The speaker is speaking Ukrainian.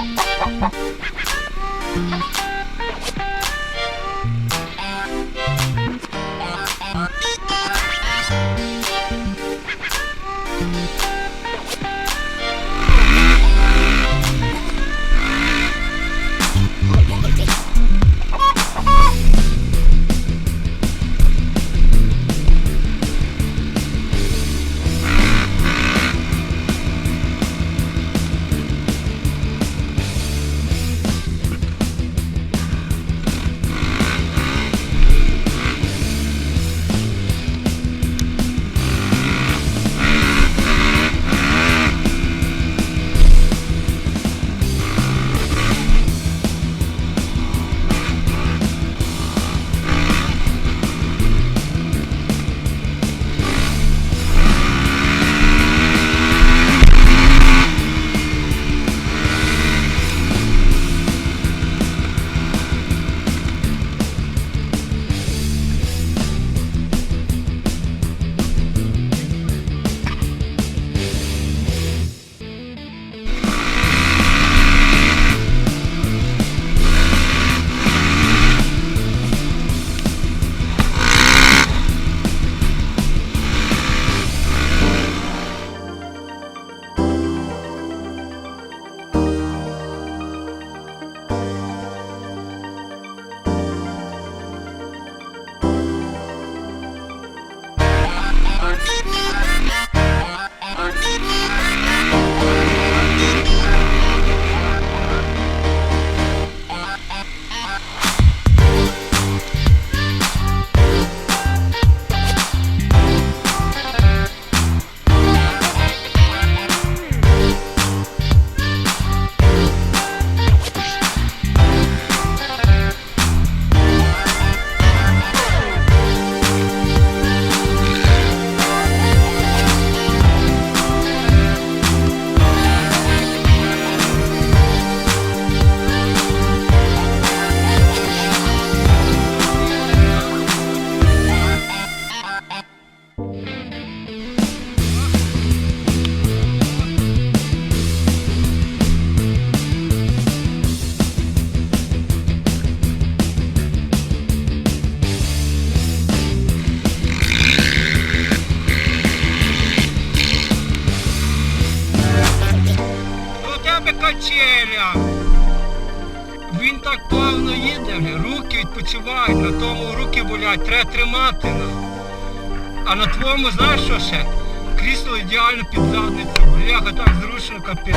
Bye. Так плавно їде, руки відпочивають, на тому руки болять, треба тримати. ну. А на твоєму знаєш що ще? Крісло ідеально під задницю, бляха так зручно капець.